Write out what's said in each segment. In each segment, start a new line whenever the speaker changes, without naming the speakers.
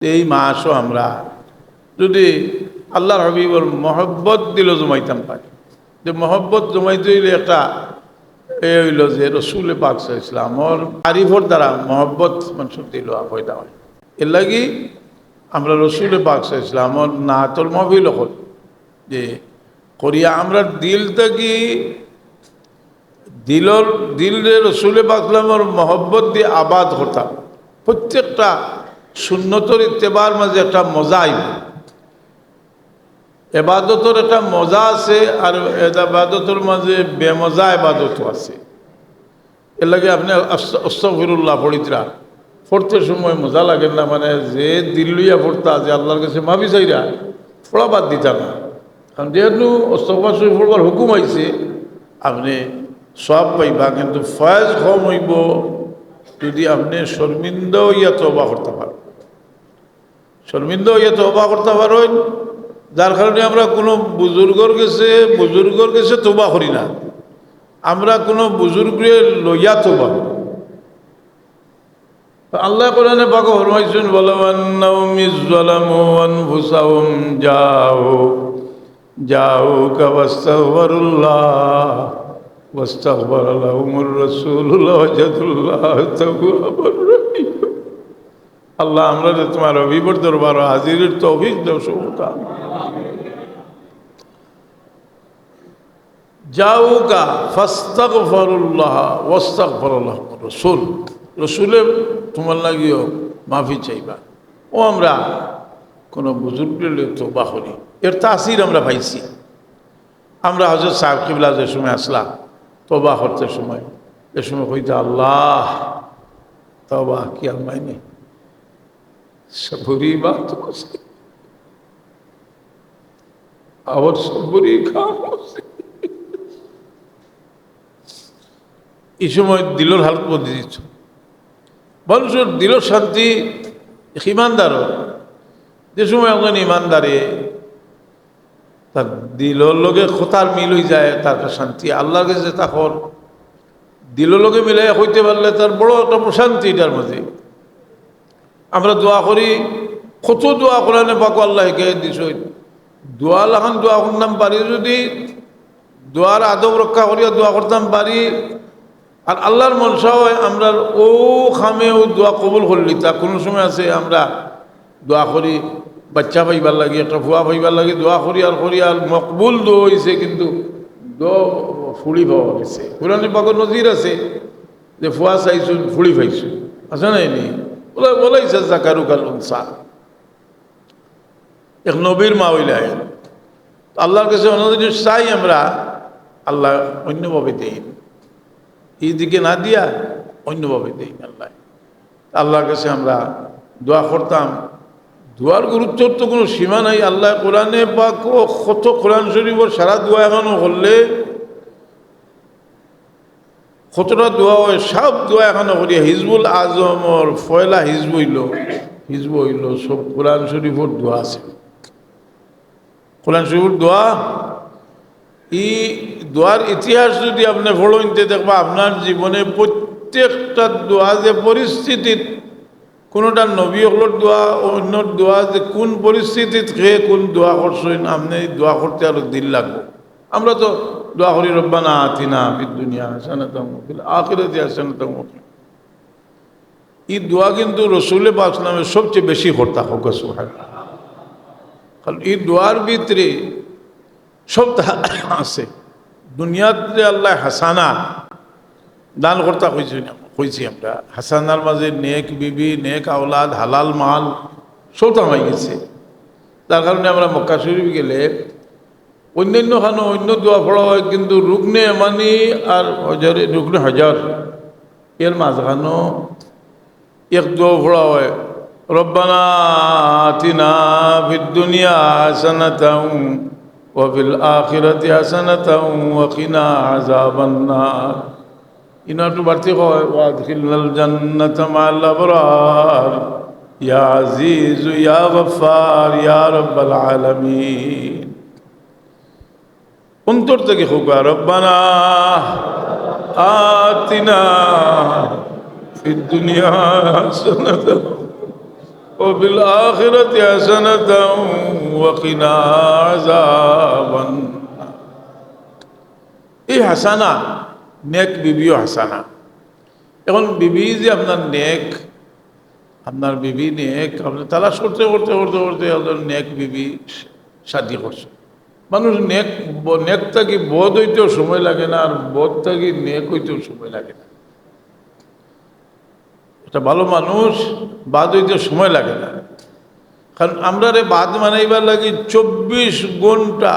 এই মাসও আমরা যদি আল্লাহর হাবিবর মহব্বত দিল জমাইতাম পারি। যে মহব্বত জমাইতে হইলে একটা এ হইল যে রসুলে পাক ইসলামর আরিফর দ্বারা মহব্বত মানুষের দিল পয়দা হয়। এর লাগি আমরা রসুলে পাক ইসলামর না তোর মহবিল হল। যে করিয়া আমরা দিল থেকে, দিলর, দিল রসুলে পাকলামর মহব্বত দিয়ে আবাদ হতাম। প্রত্যেকটা শূন্যতর ইত্তেবার মাঝে একটা মজা আইব। এবাদতর একটা মজা আছে আর এবাদতর মাঝে বেমজা এবাদতও আছে। এর লাগে আপনি অস্তফিরুল্লাহ পড়িতরা। পড়তে সময় মজা লাগে না মানে যে দিল্লিয়া পড়তা যে আল্লাহর কাছে মাবি চাইরা, পড়া বাদ দিতা না। কারণ যেহেতু অস্তফা শরীফ পড়বার হুকুম আইছে আপনি সব পাইবা, কিন্তু ফয়েজ কম হইব যদি আপনি শর্মিন্দ ইয়া তবা করতে পারেন। শর্মিন্দ ইয়া তবা করতে পারেন যার কারণে আমরা কোনো বুজুর্গর গেছে বুজুর্গর গেছে তোবা করি না আমরা কোনো বুজুর্গে লইয়া তোবা আল্লাহ কোরআনে পাক ফরমাইছেন বলবান্নাহুম ইজ্জালামু আনফুসাহুম যাও যাও কাবাস্তাগফিরুল্লাহ واستغفر لهم الرسول لوجدوا الله توابا رحيما আল্লাহ, আমরা যে তোমার অভিবর দরবার হাজিরের তৌফিক দাও সবতা যাউকা ফাস্তাগফিরুল্লাহ, ওয়াস্তাগফিরুল্লাহ রাসূল। রাসূলের তোমার লাগিও মাফি চাইবা। ও আমরা কোনো বুজুর্গের তোবা করি। এর তাসির আমরা পাইছি। আমরা হজরত সাহেব কিবলা যে সময় আসলাম তোবা করতে সময়। এ সময় কইতে আল্লাহ তবা কি আলমাই নেই सबुरी बात हो से और सबुरी কামও সে এই সময় দিলর হালত বদলে দিচ্ছ মানুষের দিল শান্তি ইমানদার যে সময় একজন ইমানদারে তার দিলর লগে খোতার মিল হয়ে যায় তার একটা শান্তি আল্লাহর কাছে তখন দিলর লগে মিলাই হইতে পারলে তার বড় একটা প্রশান্তি এটার মধ্যে আমরা দোয়া করি। কত দোয়া কোরআনে পাক আল্লাহ কে দিছ। দোয়া লাখান দোয়া করতাম পারি যদি। দোয়ার আদব রক্ষা করিয়া দোয়া করতাম পারি। আর আল্লাহর মনসা হয় আমরা ও খামেও দোয়া কবুল করলি তা কোনো সময় আছে আমরা দোয়া করি, বাচ্চা পাইবার লাগে, একটা ফুয়া পাইবার লাগে, দোয়া করি আর করি আর মকবুল দো হয়েছে কিন্তু দো ফুড়ি পাওয়া গেছে। কোরআনে পাকর নজির আছে যে ফুয়া চাইছো ফুড়ি পাইছো আছে না এনে? বলে বলেছে জাকারু কাল উনসা। এক নবীর মা হইলাই আল্লাহর কাছে অন্য চাই আমরা আল্লাহ অন্যভাবে দেই। এই দিকে না দিয়া অন্যভাবে দেই আল্লাহ। আল্লাহর কাছে আমরা দোয়া করতাম। দোয়ার গুরুত্বর তো কোনো সীমা নাই। আল্লাহ কোরআনে বা কত কোরআন শরীফর সারা দোয়া এখনও করলে কতটা দোয়া হয়, সব দোয়া এখনও করি। হিজবুল আজমর, ফয়লা হিজব হইল হিজব হইল, সব কোরআন শরীফর দোয়া আছে। কোরআন শরীফর দোয়া? ই দোয়ার ইতিহাস যদি আপনি ফলোইনতে দেখবা, আপনার জীবনে প্রত্যেকটা দোয়া যে পরিস্থিতিত, কোনোটা নবী হলোর দোয়া, অন্য দোয়া যে কোন পরিস্থিতিত খেয়ে কোন দোয়া করছেন আপনি দোয়া করতে আরও দিল লাগবে। আমরা তো দোয়া করি, রব্বানা আতিনা ফিদ দুনিয়া হাসানাতাম ফিল আখিরাতি হাসানাতাম এই দোয়া কিন্তু রসুলে পাক নামে সবচেয়ে বেশি হর্তা হোক কারণ এই দোয়ার ভিতরে সব আছে। দুনিয়াতে আল্লাহ হাসানা দান কর্তা কইছি কইছি আমরা। হাসানার মাঝে নেক বিবি, নেক আওলাদ, হালাল মাল সব তামাই গেছে। তার কারণে আমরা মক্কা শরীফ গেলে অন্যান্য খানো অন্য দোয়া পড়া হয় কিন্তু রুগ্নে এমানি আর হজারে রুগ্নে হাজার এর মাঝখানো এক দোয়া পড়া হয় রব্বানা আতিনা ফিদ দুনিয়া হাসানাতাও وفي الآخرة حسنة وقنا عذاب النار إن تبرتي وادخلنا الجنة مع الأبرار يا عزيز يا غفار يا رب العالمين অন্তর থেকে হোকা রব্বানা আতিনা في الدنيا حسنة وبالآخرة حسنة وقنا عذاب النار এই হাসানা নেক বিবিও হাসানা এখন বিবি যে আপনার নেক আপনার বিবি নেক আপনি তালাশ করতে করতে করতে করতে আপনার নেক বিবি শাদি করছে মানুষ নেক নেক থাকি বোধ হইতেও সময় লাগে না, আর বোধ থাকি নেক হইতেও সময় লাগে না। একটা ভালো মানুষ, বাদ হইতে সময় লাগে না। কারণ আমরা রে বাদ মানাইবার লাগি চব্বিশ ঘণ্টা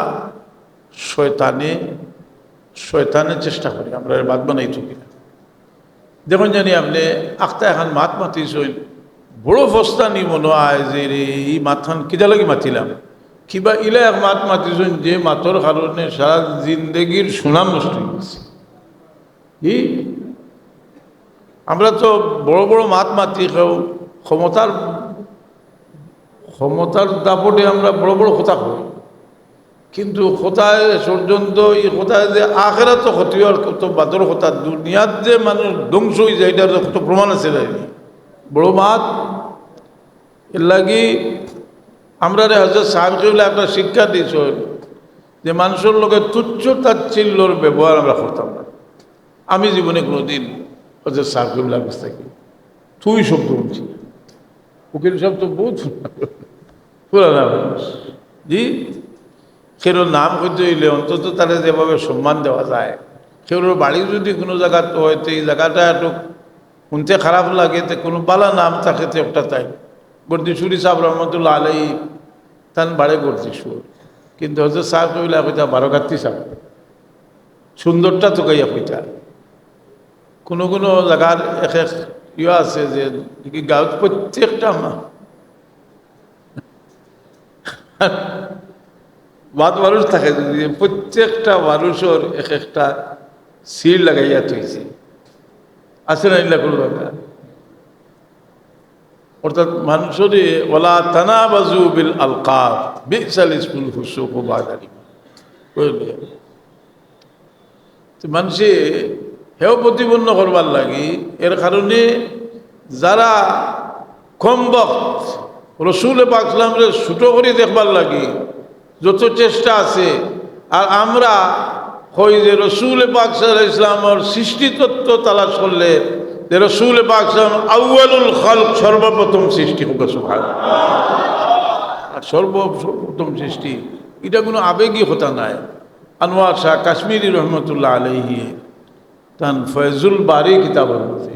শয়তানে, শয়তানের চেষ্টা করি, আমরা বাদ বানাই থাকি না। দেখুন জানি আপনি আখতা এখন মাত মাতিছই বড় ফস্তানি মনে হয় যে রে, এই মাথান কিতা লাগি মাতিলাম? কিবা ইলা এক মাত মাতিছই যে মাতর কারণে সারা জিন্দগির সুনাম নষ্ট হয়ে গেছে ই আমরা তো বড় বড় মাত মাতি খাও ক্ষমতার ক্ষমতার দাপটে আমরা বড় বড় কথা কই কিন্তু কোথায় পর্যন্ত এই কোথায় যে আখেরা তো ক্ষতি হওয়ার কত বাদর কথা দুনিয়ার যে মানুষ ধ্বংস হয়ে যায় এটার কত প্রমাণ আছে। বড় মাত এর লাগি আমরা রে হজরত সাহেব একটা শিক্ষা দিয়েছ। যে মানুষের লোকে তুচ্ছ তাচ্ছিল্যর ব্যবহার আমরা করতাম না। আমি জীবনে কোনোদিন হজরত সাহেবুল্লাহ কাছ থেকে তুই শব্দ বলছি উকিল শব্দ বহুত পুরানা মানুষ জি? সেরোর নাম করতে হইলে অন্তত তারা যেভাবে সম্মান দেওয়া যায়। সেরোর বাড়ি যদি কোনো জায়গাতে হয়, তো এই জায়গাটা একটু শুনতে খারাপ লাগে, তো কোনো বালা নাম থাকে, তো একটা তাই। গর্দিসুরি সাহেব রহমতুল্লাহ আলাই তান বাড়ে গর্দিসুর কিন্তু হজরত সাহেব কইলা কইতা বারোকাত্তি সাহেব সুন্দরটা তো কইয়া কইতা কোনো কোনো জায়গার এক এক ইয়ে আছে যে কি গাঁৱত প্রত্যেকটা বাদ মানুষ থাকে যদি প্রত্যেকটা মানুষের এক একটা সিল লাগাইয়া থইছে। আছে না ইল্লা কোনো দরকার অর্থাৎ মানুষের ওলা তানা বাজু বিল আলকাব, বিসাল ইসমুল হুসুক ও বাদারি বুঝলি মানুষে হেও প্রতিপন্ন করবার লাগি, এর কারণে যারা কম বক্ত রসুল পাকলামরে ছুটো করে দেখবার লাগি, যত চেষ্টা আছে, আর আমরা হই যে রসুল পাক ইসলামর সৃষ্টিতত্ত্ব তালাশ করলে যে রসুল পাক ইসলাম আউয়ালুল খালক সর্বপ্রথম সৃষ্টি হোক সুভাগ আর সর্ব, সর্বপ্রথম সৃষ্টি, এটা কোনো আবেগী হতা নাই। আনোয়ার শাহ কাশ্মীরি রহমতুল্লাহ আলহি তান ফয়জুল বারি কিতাবের মধ্যে।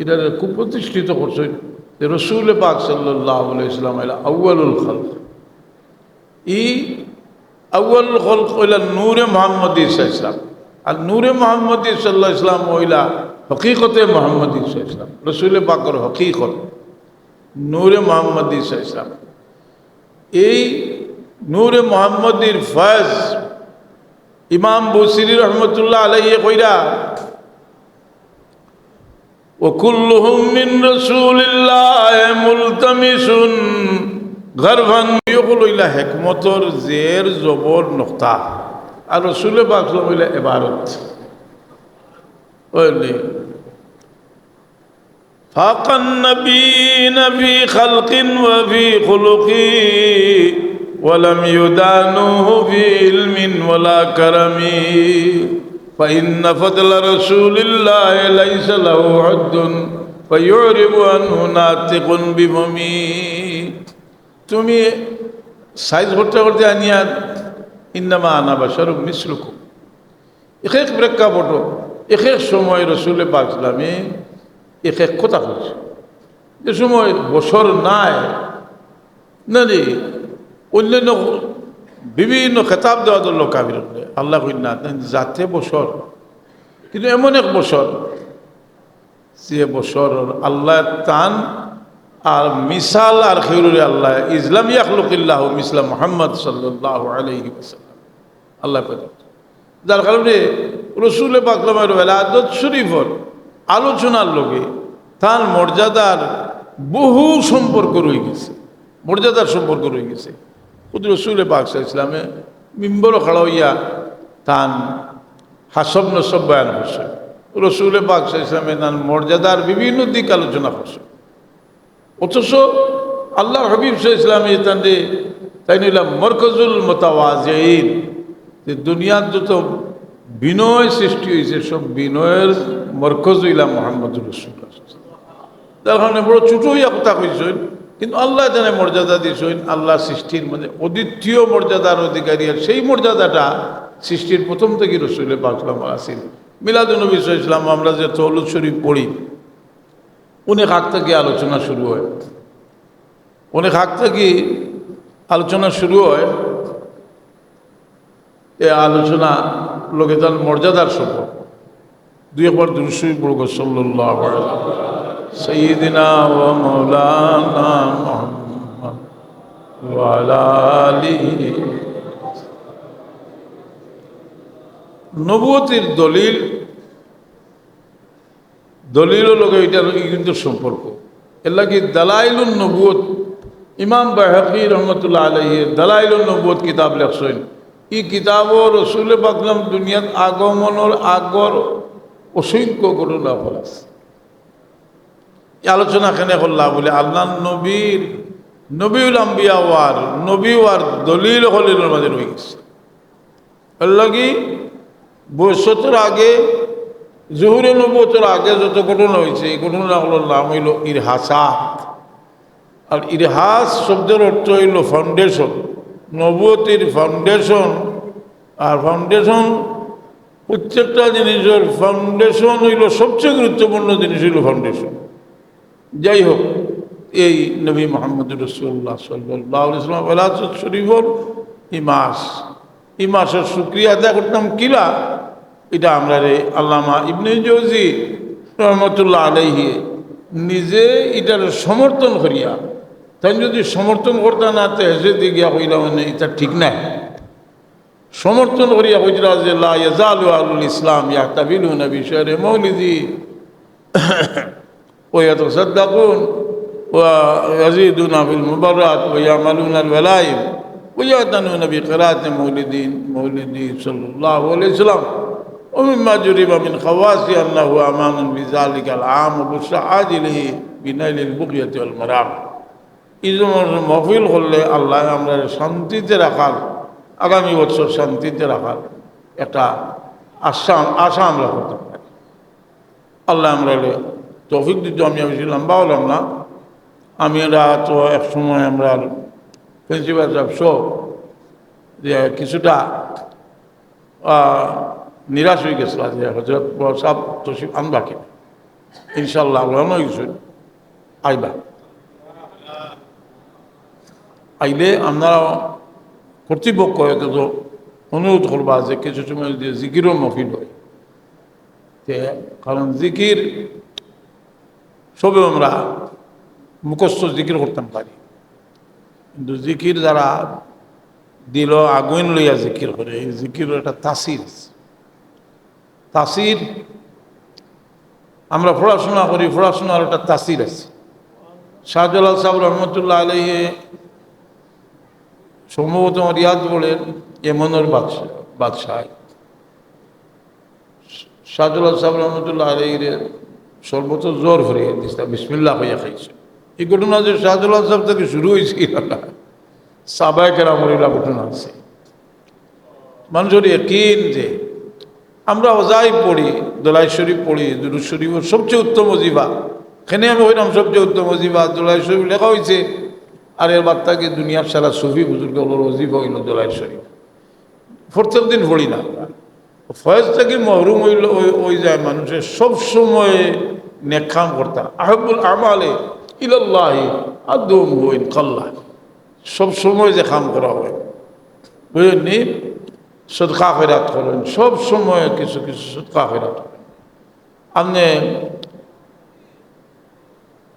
এটা খুব প্রতিষ্ঠিত করছেন যে রসুল পাক সাল্লাহ ইসলাম আউয়ালুল খালক। ই আউ্ল খলক হইলা নূরে মোহাম্মদ ইসলাম। আর নূরে মোহাম্মদ সাল্লাহ ইসলাম হইলা হকিকতে মোহাম্মদ ইসলাম রসুল পাকর হকিকত নূরে মোহাম্মদ ইসলাম এই নূরে মোহাম্মদীর ফয়জ ইমাম বসিরি রহমতুল্লাহ আলাইয়ে কইরা وكلهم من رسول الله ملتمس গর্ভান ইয়কুল ইলা হেকমতর জের জবর নক্তা আর রসুলে বাকলাম হইলা এবারত বুঝলি فاق النبيين في خلق وفي خلق ولم يدانوه في علم ولا كرم فإن فضل رسول الله ليس له عد فيعرب عنه ناطق بممي তুমি সাইজ করতে করতে আনিয়া ইন্নামা আনা বাসারুক মিসলুকুম এক এক প্রেক্ষাপট এক এক সময় রসুলে পাকলামে এক এক কথা বলছে যে সময় বছর নাই না অন্যান্য বিভিন্ন খেতাব দেওয়া দল কাবির আল্লাহ না যাতে বছর, কিন্তু এমন এক বছর, যে বছর আল্লাহ তান আর মিসাল আর খেরুরে আল্লাহ, ইসলাম ইয়াকলুকিল্লাহ মিসলাম মোহাম্মদ সাল্লাহ আলহি আল্লাহ পেদা যার কারণে রসুল পাকলামের আদত শরীফর আলোচনার লোকে তার মর্যাদার বহু সম্পর্ক রয়ে গেছে। মর্যাদার সম্পর্ক রয়ে গেছে। খুদ রসুল পাক ইসলামে মিম্বর খাড়া হইয়া তান হাসব নসব বয়ান করছে রসুল পাক ইসলামে তার মর্যাদার বিভিন্ন দিক আলোচনা করছে অথচ আল্লাহর হাবিব সাহ ইসলামী তান্ডে তাই নিলাম মরকজুল মোতাওয়াজেইন যে দুনিয়ার যত বিনয় সৃষ্টি হয়েছে, সব বিনয়ের মরকজ হইলাম মোহাম্মদ রসুল তার কারণে বড় ছোট হইয়া কথা কইছেন কিন্তু আল্লাহ জানে মর্যাদা দিয়েছেন আল্লাহ সৃষ্টির মানে অদ্বিতীয় মর্যাদার অধিকারী। আর সেই মর্যাদাটা সৃষ্টির প্রথম থেকে রসুলের পাকলাম আসিল মিলাদুনবী ইসলাম আমরা যে তৌলুদ শরীফ পড়ি, অনেক আগ থেকে আলোচনা শুরু হয়। অনেক আগ থেকে আলোচনা শুরু হয়। এ আলোচনা লোকে তার মর্যাদার সম্পর্ক দুই একবার দুরুশরীফ বলব সাল্লাহ সঈদিনা আলিহি। নবুয়তির দলিল দলিল লোক এটার কিন্তু সম্পর্ক। এর লাগে দালাইলুন নবুয়ত, ইমাম বাহাকি রহমতুল্লাহ আলহির দালাইলুন নবুয়ত কিতাব লেখছেন। ই কিতাব রসুল পাকলাম দুনিয়াত আগমনের আগর অসংখ্য ঘটনা ফলাস আছে। আলোচনা কেনে করলাম বলে? আল্লাহ নবীর নবীউল আম্বিয়া ওয়ার নবী ওয়ার দলিল হলিলের মাঝে রয়ে গেছে। লাগি বৈশতর আগে জহুরে নবতর আগে যত ঘটনা হয়েছে এই ঘটনাগুলোর নাম হইল ইরহাসাত আর ইরহাস শব্দের অর্থ হইল ফাউন্ডেশন নবতির ফাউন্ডেশন আর ফাউন্ডেশন প্রত্যেকটা জিনিসের ফাউন্ডেশন হইল সবচেয়ে গুরুত্বপূর্ণ জিনিস হইল ফাউন্ডেশন যাই হোক, এই নবী মোহাম্মদ রসুল্লাহ সাল্লাহ ইসলাম শরীফর এই মাস এই মাসের শুক্রিয়া আদায় করতাম কিলা? এটা আমরা রে আল্লামা ইবনে জৌজি রহমতুল্লাহ আলহি নিজে এটার সমর্থন করিয়া তাই যদি সমর্থন করতে না তো হেসে দিয়ে গিয়া কইলা মানে এটা ঠিক নাই সমর্থন করিয়া কইরা যে লা ইয়াজালু আলুল ইসলাম ইয়াহতাবিলুনা বিশারে মৌলিদি ويتصدقون ويزيدون في المبرات ويعملون الولائم ويعتنون بقراءة مولدين مولدي صلى الله عليه وسلم ومما جرب من خواص أنه أمان بذلك العام وبشر عاجله بنيل البقية والمرام ইজমের মহফিল করলে আল্লাহ আমরা শান্তিতে রাখার, আগামী বছর শান্তিতে রাখার একটা আশা আশা আমরা করতে পারি। আল্লাহ আমরা তৌফিক দিতে আমি বেশি লম্বা হলাম না। আমি এরা তো এক সময় আমরা প্রিন্সিপাল সাহেব সব যে কিছুটা নিরাশ হয়ে গেছিল যে হজরত সাহেব তসিফ আনবাকে ইনশাল্লাহ আল্লাহ কিছু আইবা। আইলে আমরা কর্তৃপক্ষ তো অনুরোধ করবা যে কিছু সময় যে জিকিরও মফিল হয়। তে কারণ জিকির সবে আমরা মুখস্থ জিকির করতাম পারি। কিন্তু জিকির যারা দিল আগুন লইয়া জিকির করে, এই জিকির একটা তাসির। তাসির আমরা পড়াশোনা করি, পড়াশোনার একটা তাসির আছে। শাহজালাল সাহেব রহমতুল্লাহ আলহে সম্ভবত রিয়াদ বলেন এমনের বাদশাহ। বাদশাহ শাহজুল্লাহ সাহেব রহমতুল্লাহ আলহির সর্বত জোর ভরিয়ে দিচ্ছে বিসমিল্লা হইয়া খাইছে। এই ঘটনা যে শাহজুল্লাহ সাহেব থেকে শুরু হয়েছিল সাবাই কেরামরিলা ঘটনা আছে। মানুষের একিন যে আমরা ওজাই পড়ি দোলাই শরীফ পড়ি, দুরুদ শরীফ সবচেয়ে উত্তম অজিবা। এখানে আমি হইলাম সবচেয়ে উত্তম অজিবা দোলাই শরীফ লেখা হয়েছে আর এর বার্তাকে দুনিয়ার সারা সুফি বুজুর্গ হলো হইল দোলাই শরীফ। প্রত্যেক দিন পড়ি না। ফয়েজ থেকে মহরুম হইল ওই যায় মানুষের সব সময় নেখাম করতা। আহবুল আমালে ইলাল্লাহি আদম হইন কাল্লা। সব সময় যে খাম করা হয়। বুঝলেননি সদকা ফেরাত করেন। সব সময় কিছু কিছু সদকা ফেরাত করেন। আপনি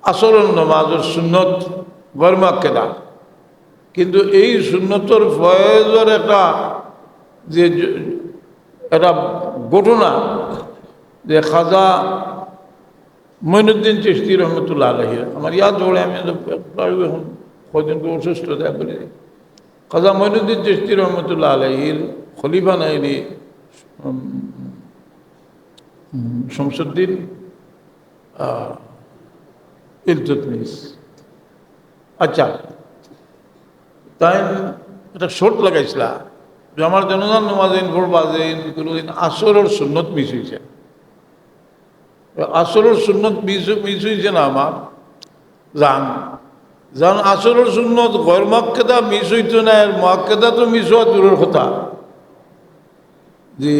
আসরণ নমাজের সুন্নত গরমা কেনা কিন্তু এই সুন্নতর ফয়েজের একটা যে একটা ঘটনা, যে খাজা মইনুদ্দিন চিস্তি রহমতুল্লাহ আলহির আমার ইয়াদ জোড়ে আমি এখন কদিনকে অসুস্থ দেয়া বলি খাজা মইনুদ্দিন চিস্তি রহমতুল্লাহ আলহির খলিফা নাইরি শামসুদ্দিন ইলতুতমিস। আচ্ছা। তাই একটা শর্ট লাগাইছিলা যে আমার জনগণ নমাজিন ভোরবাজিন কোনোদিন আসরের সুন্নত মিস হয়েছে আসরের সুন্নত মিস হয়েছে না আমার? জান। জান, আসরের সুন্নত গর মাক্কেদা মিস হইতো না আর মাক্কেদা তো মিস হওয়া দূরের কথা। যে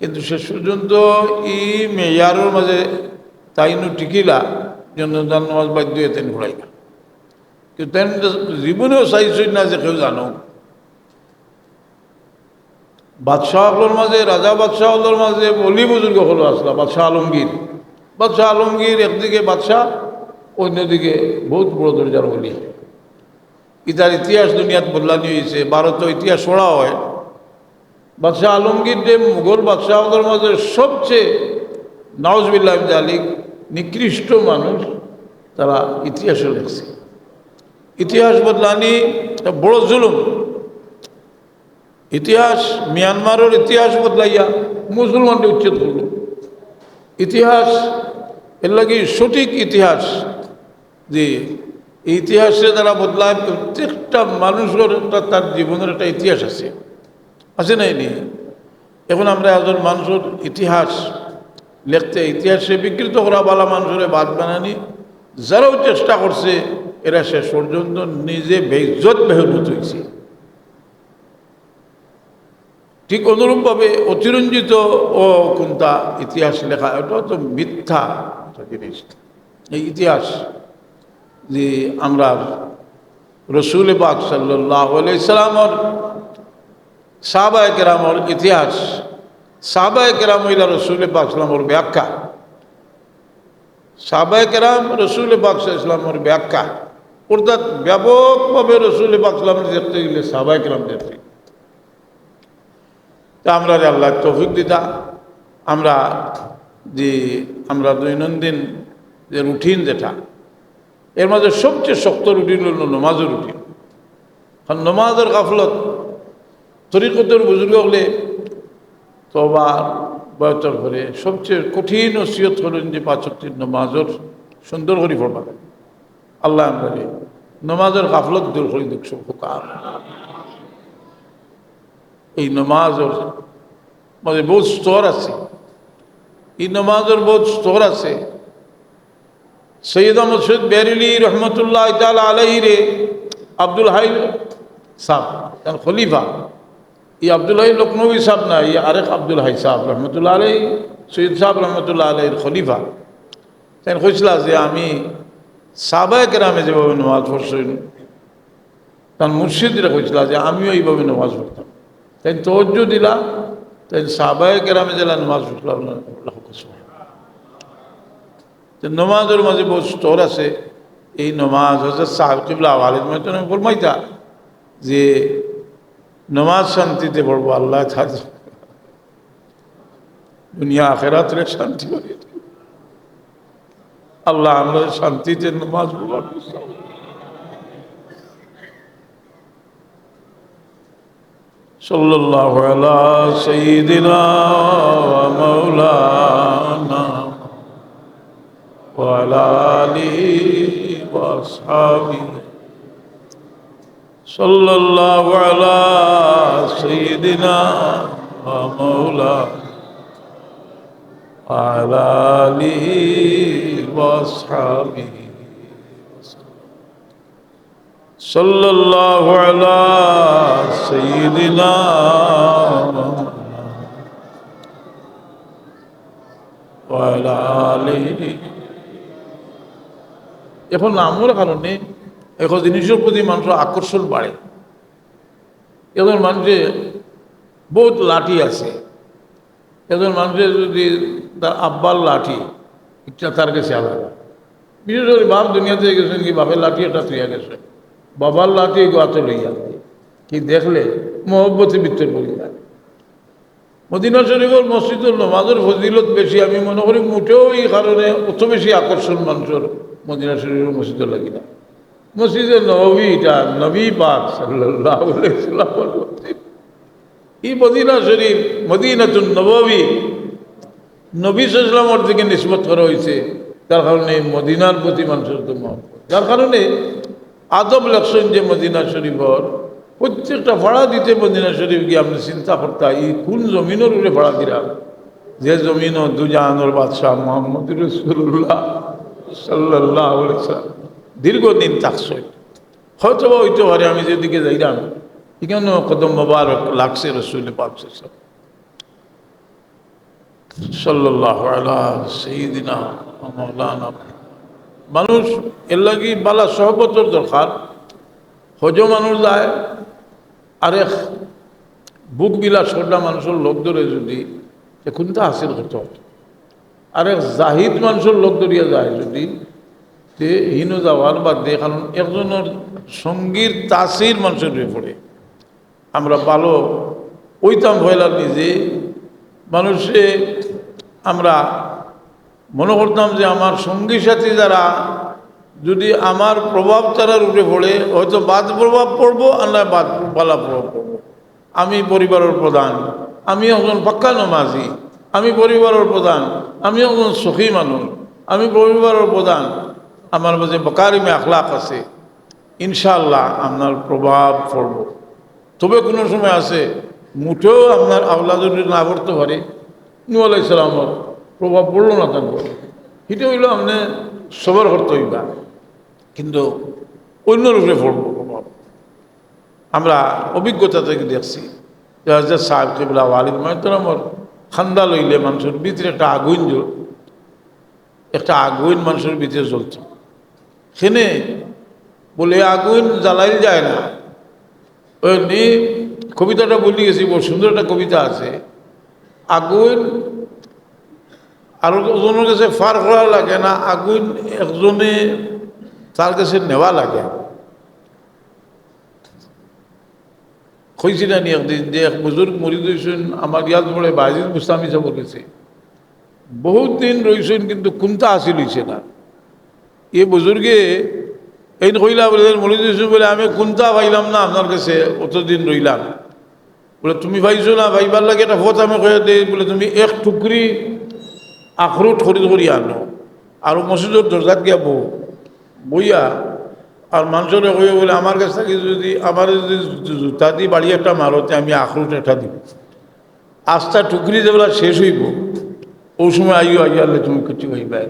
কিন্তু শেষ পর্যন্ত ই মেয়ারের মাঝে তাইনু টিকিলা জনদান নমাজ বাধ্য হয়ে তেন ঘুরাইলা। কিন্তু তেন জীবনেও চাইছই না যে কেউ জানো বাদশাহগুলোর মাঝে রাজা বাদশাহগুলোর মাঝে বলি বুজুর্গ হলো আসলা বাদশাহ আলমগীর বাদশাহ আলমগীর একদিকে বাদশাহ অন্যদিকে বহুত বড় দরজার বলি ইতার ইতিহাস দুনিয়াত বদলানি হয়েছে ভারত ইতিহাস পড়া হয় বাদশাহ আলমগীর যে মুঘল বাদশাহদের মাঝে সবচেয়ে নওয়াজবিল্লাহ জালিক নিকৃষ্ট মানুষ তারা ইতিহাসে লেখছে ইতিহাস বদলানি বড় জুলুম। ইতিহাস, মিয়ানমারের ইতিহাস বদলাইয়া মুসলমানকে উচ্ছেদ করল। ইতিহাস, এর লাগে সঠিক ইতিহাস, যে ইতিহাসে যারা বদলায়, প্রত্যেকটা মানুষের একটা তার জীবনের একটা ইতিহাস আছে। আছে না এনে? এখন আমরা একজন মানুষের ইতিহাস লিখতে, ইতিহাসে বিকৃত করা বালা মানুষের বাদ বানানি, যারাও চেষ্টা করছে এরা শেষ পর্যন্ত নিজে বেজত বেহনত হয়েছে। ঠিক অনুরূপভাবে অতিরঞ্জিত ও কোনটা ইতিহাস লেখা ওটা তো মিথ্যা জিনিস। এই ইতিহাস যে আমরা রসুল পাক সাল্লাহ আলাইসালামর ইতিহাস, সাহবায় কেরাম রসুল পাক সালামর ব্যাখ্যা। সাহবায় রসুল পাক ইসলামর ব্যাখ্যা। অর্থাৎ ব্যাপকভাবে রসুল পাক দেখতে গেলে সাহবায় কেরাম দেখতে। তা আমরা আল্লাহ তৌফিক দিতা। আমরা যে আমরা দৈনন্দিন যে রুটিন যেটা, এর মাঝে সবচেয়ে শক্ত রুটিন হল নমাজের রুটিন কারণ নমাজের গাফলত তরিকতের বুজুর্গ হলে তবার বয়তর করে সবচেয়ে কঠিন ওসিয়ত হলেন যে পাঁচটির নমাজের সুন্দর করে পড়বা আল্লাহ আমরা নমাজের গাফলত দূর করে দেখছ হুকার এই নমাজের মানে বহুত স্তর আছে। এই নমাজের বহুত স্তর আছে। সৈয়দ সৈয়দ বেরিলি রহমতুল্লাহ তাল আলহি রে আব্দুল হাই সাহ তার খলিফা। এই আব্দুল হাই লখনৌই সাহ না, এই আরেক আব্দুল হাই সাহ রহমতুল্লাহ আলহি সৈয়দ সাহ রহমতুল্লাহ আলহির খলিফা। তাই কইসলা যে আমি সাবায় কেরামে যেভাবে নমাজ পড়ছেন তার মুর্শিদরা কইসলা যে আমিও এইভাবে নমাজ পড়তাম। তাই তর্য দিলা, তাই সাবায় কেরামে জেলা নমাজ পড়লাম নমাজের মাঝে বহু স্তর আছে, এই নমাজ হচ্ছে সাহেব কিবলা আওয়ালিদ তুমি ফরমাইতা যে নমাজ শান্তিতে পড়ব, আল্লাহ দুনিয়া আখেরাত শান্তি করে আল্লাহ আমরা শান্তিতে নমাজ পড়বো صلى الله على سيدنا ومولانا وعلى آله وأصحابه صلى الله على سيدنا ومولانا وعلى آله وأصحابه صلى الله على سيدنا وعلى آله এখন নামের কারণে এখন জিনিসের প্রতি মানুষের আকর্ষণ বাড়ে এখন মানুষের বহুত লাঠি আছে এখন মানুষের যদি তার আব্বার লাঠি ইচ্ছা তার কাছে আলাদা বিশেষ করে বাপ দুনিয়াতে গেছেন কি, বাপের লাঠি এটা তুইয়া গেছে। বাবার লাঠি গোয়াতে লইয়া কি দেখলে মহব্বতী বৃত্তের বলিয়া মদিনা শরীফের মসজিদুল নমাজের ফজিলত বেশি, আমি মনে করি মুঠেও এই কারণে অত বেশি আকর্ষণ মানুষের মদিনা শরীফের মসজিদের লাগি না। মসজিদের নবী এটা, নবী পাক সাল্লাহ এই মদিনা শরীফ মদিনাতুল নবী নবী সাল্লামর দিকে নিষ্পত করা হয়েছে। তার কারণে মদিনার প্রতি মানুষের তো মহব্বত যার কারণে আদব লাগছেন যে মদিনা শরীফর, প্রত্যেকটা ভাড়া দিতে মদিনা শরীফ গিয়ে আপনি চিন্তা করতে এই কোন জমিনের উপরে ভাড়া দিলাম? যে জমিন দুজাহানোর বাদশাহ মোহাম্মদ রসুল্লাহ সাল্লাহ দীর্ঘদিন থাকছে। হয়তো বা হইতে পারে আমি যেদিকে যাইলাম এখানে কদম মোবারক লাগছে রসুল পাচ্ছে সব মানুষ এর লাগি বালা সহবতর দরকার। হজ মানুষ যায় আরেক বুক বিলাস করলা মানুষের লোক ধরে যদি তো হাসিল হতো? আরেক জাহিদ মানুষের লোক ধরিয়া যায় যদি, তে হিনু যাওয়ার বা দিয়ে কারণ একজনের সঙ্গীর তাসির মানুষের পড়ে। আমরা ভালো, ওইতাম ভয়লার নিজে মানুষে আমরা মনে করতাম যে আমার সঙ্গী সাথী যারা, যদি আমার প্রভাব তারা উঠে পড়ে, হয়তো বাদ প্রভাব পড়ব আর না বাদ বালা প্রভাব পড়ব। আমি পরিবারের প্রধান, আমি একজন পাক্কা নমাজি, আমি পরিবারের প্রধান, আমি একজন সখী মানুষ, আমি পরিবারের প্রধান। আমার মাঝে বকারিমে আখলাক আছে। ইনশাল্লাহ আপনার প্রভাব পড়ব। তবে কোনো সময় আছে মুঠেও আপনার আওলা যদি না পড়তে পারে নু আলাইসালামর প্রভাব পড়ল না তার সেটা হইল আপনি সবার করতে হইবা কিন্তু অন্য রূপে পড়ব প্রভাব। আমরা অভিজ্ঞতা থেকে দেখছি যে হজরত সাহেব কেবলা ওয়ালিদ মহতরমর খান্দা লইলে মানুষের ভিতরে একটা আগুন একটা আগুন মানুষের ভিতরে জ্বলছে। সেনে বলে, আগুন জ্বালাই যায় না। ওই কবিতাটা বলি গেছি, বড় সুন্দর একটা কবিতা আছে। আগুন আরও জনের কাছে ফার করা লাগে না, আগুন একজনে তার কাছে নেওয়া লাগে। কইছি না নি একদিন যে এক বুজুর্গ মরি দিয়েছেন আমার ইয়াদ পড়ে বাজিদ মুস্তামি সাহেব গেছে। বহুত দিন রয়েছেন কিন্তু কোনটা আসিল হইছে না। এ বুজুর্গে এই কইলা বলে মরি দিয়েছেন বলে, আমি কোনটা পাইলাম না আপনার কাছে, অতদিন রইলাম বলে, তুমি ভাইছো না, ভাইবার লাগে এটা ফত আমি কয়ে দেই। বলে, তুমি এক টুকরি আখরুট খরিদ করি আনো আর মসজিদের দরজাত গিয়া বউ বইয়া আর মানুষের কয়ে বলে আমার কাছ থেকে যদি আমার যদি জুতা দিয়ে বাড়ি একটা মারতে আমি আখরুট একটা দিব আস্তা টুকরি যেবেলা শেষ হইব ও সময় আইও আইয়ালে তুমি কিছু হইবাই